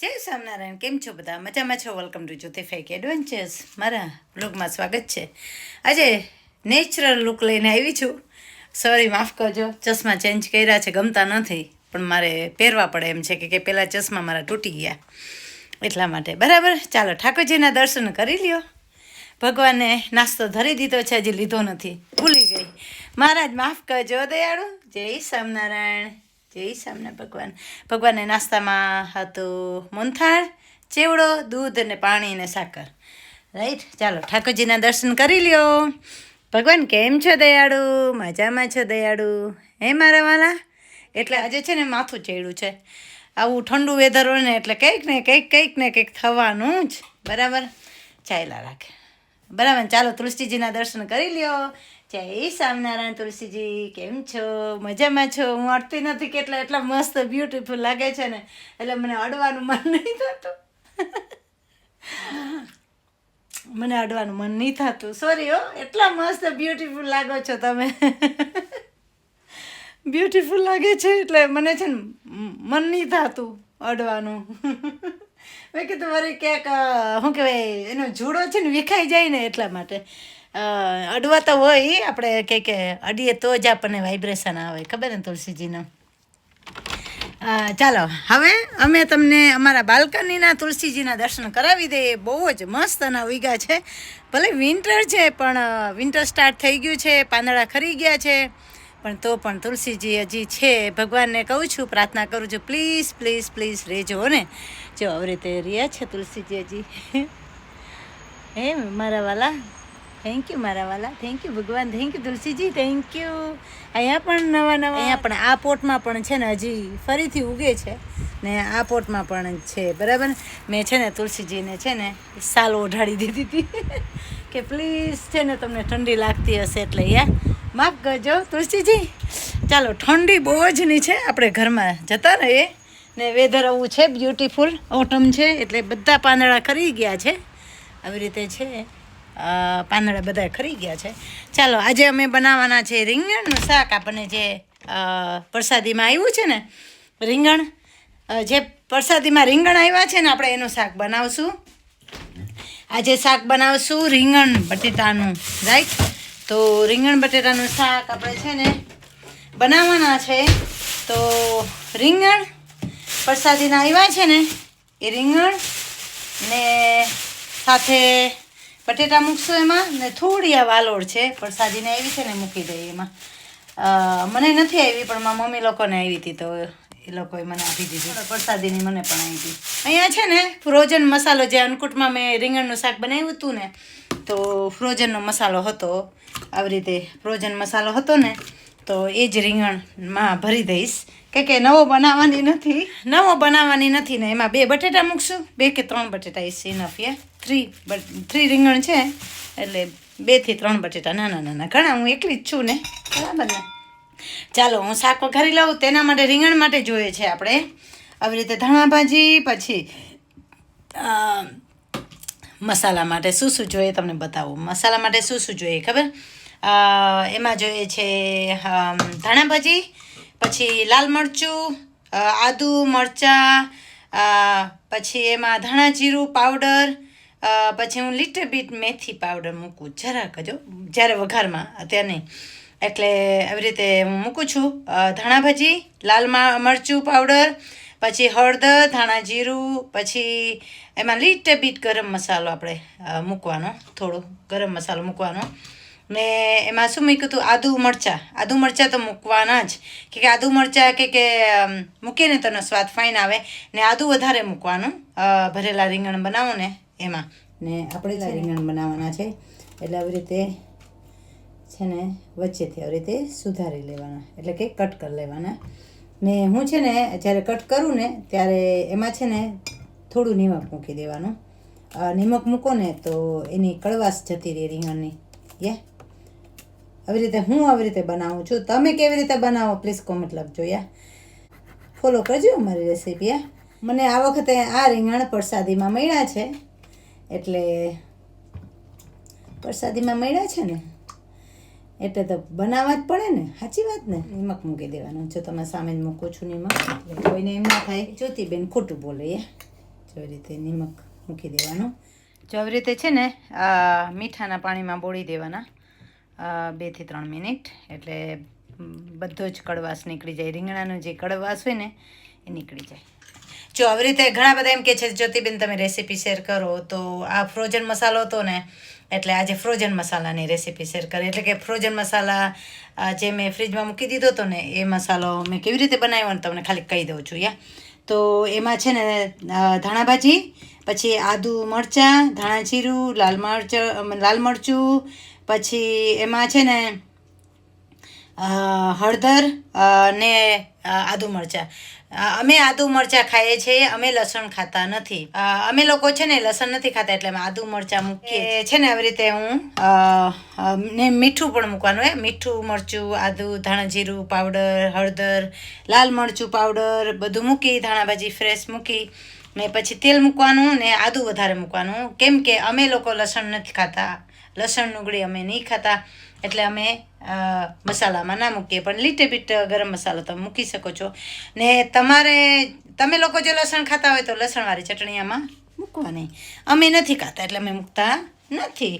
જય સ્વામિનારાયણ, કેમ છો બધા? મજામાં છો? Welcome to Jyoti fake adventures મારા બ્લોગમાં સ્વાગત છે. આજે નેચરલ લુક લઈને આવી છું. સોરી માફ કરજો. ચશ્મા ચેન્જ કર્યા છે, ગમતા નથી. પણ મારે પહેરવા પડે એમ છે કે કે પહેલાં ચશ્મા મારા તૂટી ગયા. એટલા માટે. બરાબર? ચાલો, ઠાકોરજીના દર્શન કરી લ્યો. ભગવાને નાસ્તો ધરી દીધો છે, હજી લીધો નથી. ભૂલી ગઈ. મહારાજ, માફ કરજો, દયાળુ. જય સ્વામિનારાયણ. જય સ્વામિનારાયણ ભગવાન. ભગવાનને નાસ્તામાં હતું મૂંથાળ ચેવડો, દૂધ અને પાણી અને સાકર. રાઈટ, ચાલો ઠાકોરજીના દર્શન કરી લ્યો. ભગવાન કેમ છો દયાળુ? મજામાં છો દયાળુ? હે મારા વાલા? એટલે આજે છે ને માથું ચડ્યું છે. આવું ઠંડુ વેધર હોય ને એટલે કંઈક ને કંઈક કંઈક ને કંઈક થવાનું જ. બરાબર? ચાલ્યા રાખે. બરાબર, ચાલો તુલસીજીના દર્શન કરી લ્યો. જય સ્વામિનારાયણ તુલસીજી, કેમ છો? મજામાં છો? હું અડતી નથી કેટલા, એટલા મસ્ત બ્યુટીફુલ લાગે છે ને. એટલે મને અડવાનું મન નહીં થતું. મને અડવાનું મન નહીં થતું. સોરી હો, એટલા મસ્ત બ્યુટીફુલ લાગો છો તમે. બ્યુટીફુલ લાગે છે એટલે મને છે ને મન નહીં થતું અડવાનું. મેં કીધું, વરી ક્યાંક શું કહેવાય, એનો જુડો છે ને વિખાઈ જાય ને એટલા માટે. અડવા તો હોય, આપણે કે કે અડીએ તો જ આપણને વાઇબ્રેશન આવે. ખબર ને તુલસીજીના? ચાલો, હવે અમે તમને અમારા બાલ્કનીના તુલસીજીના દર્શન કરાવી દઈએ. બહુ જ મસ્ત અને ઉગા છે. ભલે વિન્ટર છે, પણ વિન્ટર સ્ટાર્ટ થઈ ગયું છે, પાંદડા ખરી ગયા છે. પણ તો પણ તુલસીજી હજી છે. ભગવાનને કહું છું, પ્રાર્થના કરું છું પ્લીઝ પ્લીઝ પ્લીઝ રહેજો ને? જો આવી રીતે રહ્યા છે તુલસીજી હજી. હે મારા વાલા? થેન્ક યુ મારા વાલા થેન્ક યુ ભગવાન thank you Tulsiji thank you અહીંયા પણ નવા નવા અહીંયા પણ આ પોટમાં પણ છે ને હજી ફરીથી ઉગે છે. ને આ પોટમાં પણ છે. બરાબર? મેં છે ને તુલસીજીને છે ને સાલ ઓઢાડી દીધી હતી. કે પ્લીઝ છે ને તમને ઠંડી લાગતી હશે એટલે યા માફ કરજો, તુલસીજી. ચાલો, ઠંડી બહુ જ ની છે. આપણે ઘરમાં જતા રહીએ. ને વેધર આવું છે બ્યુટીફુલ ઓટમ છે, એટલે બધા પાંદડા ખરી ગયા છે. આવી રીતે છે. પાંદડા બધા ખરી ગયા છે. ચાલો, આજે અમે બનાવવાના છે રીંગણનું શાક. આપણને જે પ્રસાદીમાં આવ્યું છે ને, રીંગણ જે પ્રસાદીમાં રીંગણ આવ્યા છે ને, આપણે એનું શાક બનાવશું. આજે શાક બનાવશું રીંગણ બટેટાનું, રાઈટ? તો રીંગણ બટેટાનું શાક આપણે છે ને, બનાવવાના છે. તો રીંગણ પ્રસાદીના આવ્યા છે ને, એ રીંગણ ને સાથે બટેટા મૂકશું એમાં ને થોડી આ વાલોડ છે પ્રસાદીને આવી છે ને મૂકી દઈએ એમાં. મને નથી આવી, પણ મારા મમ્મી લોકોને આવી હતી તો એ લોકોએ મને આપી દીધી. પ્રસાદીની મને પણ આવી હતી. અહીંયા છે ને, ફ્રોઝન મસાલો જે અન્નકૂટમાં મેં રીંગણનું શાક બનાવ્યું હતું ને, તો ફ્રોઝનનો મસાલો હતો. આવી રીતે ફ્રોઝન મસાલો હતો ને, તો એ જ રીંગણમાં ભરી દઈશ. કે કે નવો બનાવવાની નથી. નવો બનાવવાની નથી ને, એમાં બે બટેટા મૂકશું. બે કે ત્રણ બટેટા ઇસ ઇનફ યા થ્રી થ્રી રીંગણ છે, એટલે બેથી ત્રણ બટેટા, નાના નાના. ઘણા, હું એકલી જ છું ને. બરાબર ને? ચાલો, હું શાક વઘારી લઉં, તેના માટે રીંગણ માટે જોઈએ છે આપણે. આવી રીતે ધાણા ભાજી, પછી મસાલા માટે શું શું જોઈએ તમને બતાવું. મસાલા માટે શું શું જોઈએ, ખબર? એમાં જોઈએ છે ધાણા ભાજી, પછી લાલ મરચું આદું, મરચાં પછી એમાં ધાણા જીરું, પાવડર પછી હું લીટર બીટ મેથી પાવડર મૂકું. જરાક જ જ્યારે વઘારમાં, અત્યારે નહીં. એટલે આવી રીતે હું મૂકું છું. ધાણા ભાજી, લાલ મરચું પાવડર પછી હળદર, ધાણા જીરું, પછી એમાં લીટે બીટ ગરમ મસાલો આપણે મૂકવાનો. થોડો ગરમ મસાલો મૂકવાનો. ને એમાં શું મૂક્યું હતું? આદુ મરચાં. આદુ મરચાં તો મૂકવાના જ. કે આદુ મરચાં કે કે મૂકીએ ને તેનો સ્વાદ ફાઇન આવે. ને આદુ વધારે મૂકવાનું. ભરેલા રીંગણ બનાવો ને. એમાં ને આપણે રીંગણ બનાવવાના છે. એટલે આવી રીતે છે ને વચ્ચેથી આવી રીતે સુધારી લેવાના. એટલે કે કટ કરી લેવાના. ને હું છે ને જ્યારે કટ કરું ને ત્યારે એમાં છે ને થોડું નિમક મૂકી દેવાનું. નિમક મૂકો ને તો એની કડવાશ જતી રહે રીંગણની. યા? આવી રીતે હું આવી રીતે બનાવું છું. તમે કેવી રીતે બનાવો? પ્લીઝ કોમેન્ટ લખજો યા. ફોલો કરજો અમારી રેસીપી યા. મને આ વખતે આ રીંગણ પ્રસાદીમાં મળ્યા છે. એટલે પ્રસાદીમાં મળ્યા છે ને, એટલે તો બનાવવા જ પડે ને, સાચી વાત ને? નિમક મૂકી દેવાનું, જો તમે સામે જ મૂકો છો નિમક, એટલે કોઈને એમ ના થાય. જ્યોતિબેન ખોટું બોલે એ. રીતે નિમક મૂકી દેવાનું. જો આવી રીતે છે ને મીઠાના પાણીમાં બોળી દેવાના બેથી ત્રણ મિનિટ, એટલે બધો જ કડવાશ નીકળી જાય. રીંગણાનો જે કડવાશ હોય ને, એ નીકળી જાય. જો આવી રીતે ઘણા બધા એમ કે છે, જ્યોતિબેન, તમે રેસીપી શેર કરો તો આ ફ્રોઝન મસાલો હતો ને, એટલે આજે ફ્રોઝન મસાલાની રેસીપી શેર કરી. એટલે કે ફ્રોઝન મસાલા જે મેં ફ્રીજમાં મૂકી દીધો હતો ને, એ મસાલો મેં કેવી રીતે બનાવ્યો ને તમને ખાલી કહી દઉં છું, યા. તો એમાં છે ને ધાણા ભાજી, પછી આદુ મરચાં, ધાણા જીરું, લાલ મરચ લાલ મરચું, પછી એમાં છે ને હળદર ને આદુ મરચાં. અમે આદુ મરચાં ખાઈએ છીએ, અમે લસણ ખાતા નથી. અમે લોકો છે ને લસણ નથી ખાતા એટલે અમે આદુ મરચાં મૂકીએ છે ને આવી રીતે હું ને મીઠું પણ મૂકવાનું હે. મીઠું, મરચું, આદુ, ધાણા જીરું, પાવડર, હળદર, લાલ મરચું પાવડર બધું મૂકી ધાણા ભાજી ફ્રેશ મૂકી, ને પછી તેલ મૂકવાનું ને આદું વધારે મૂકવાનું. કેમ કે અમે લોકો લસણ નથી ખાતા. લસણ ડુંગળી અમે નહીં ખાતા. એટલે અમે મસાલામાં ના મૂકીએ, પણ લીટે બીટ ગરમ મસાલો તમે મૂકી શકો છો. ને તમારે, તમે લોકો જો લસણ ખાતા હોય તો લસણવાળી ચટણી આમાં મૂકવાની. અમે નથી ખાતા, એટલે અમે મૂકતા નથી.